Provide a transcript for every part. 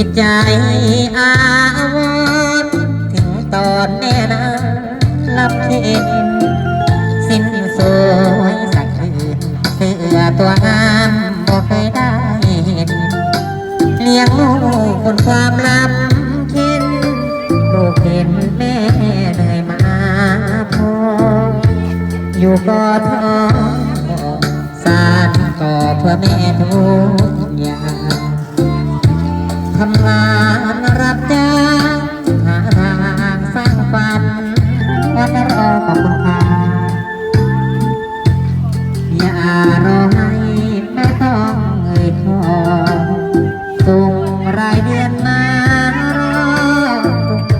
จิตใจอาวรถึงตอนแม่นะรับเข็นสิ้นสวยสักคืนเสื้อตัวงามบอกเคยได้เห็น เลี้ยงลูกบนความลำเคินลูกเห็นแม่เลยมาพออยู่ก็ท้อสานก่อเพื่อแม่ทุกอย่าง ทำงานรับจ้างหาทางสร้างฝันวันรอขอบคุณค่ะอย่ารอให้แม่ต้องเอ่ยขอส่งรายเดือนมารอ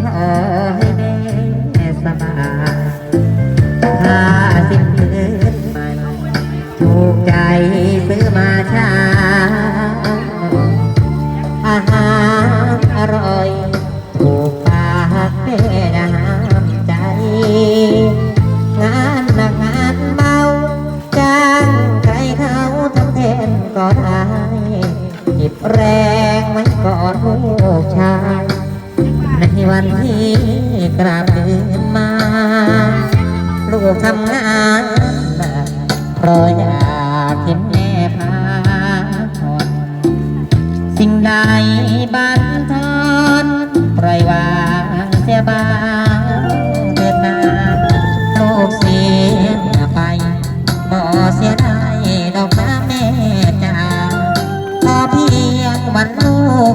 ขอให้แม่สบายถ้าสิ้นเดือนใหม่ถูกใจซื้อมาเช้ อนลูกชายในวันที่กลับเดินมา ลูกทำงานหนักเพรอย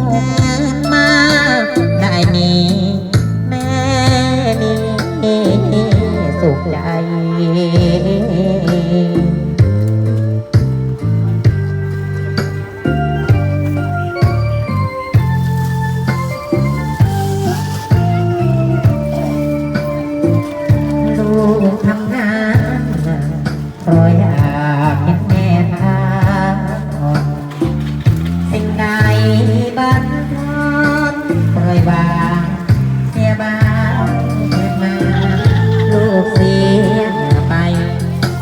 กมา ได้มี แม่มีสุขใจ กเสียไป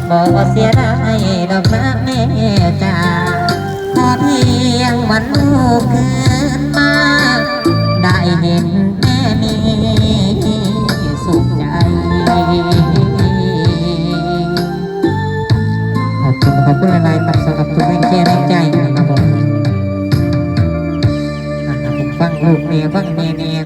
บอกเสียได้ดอกนะแม่จ้าพอเพียงวันลูกคืนมา ได้เห็นแม่มีสุขใจจุณจุณอะไรครับสับทุกแรงเชียใจนะครับผมฟังลูกเมียฟังเมียเมีย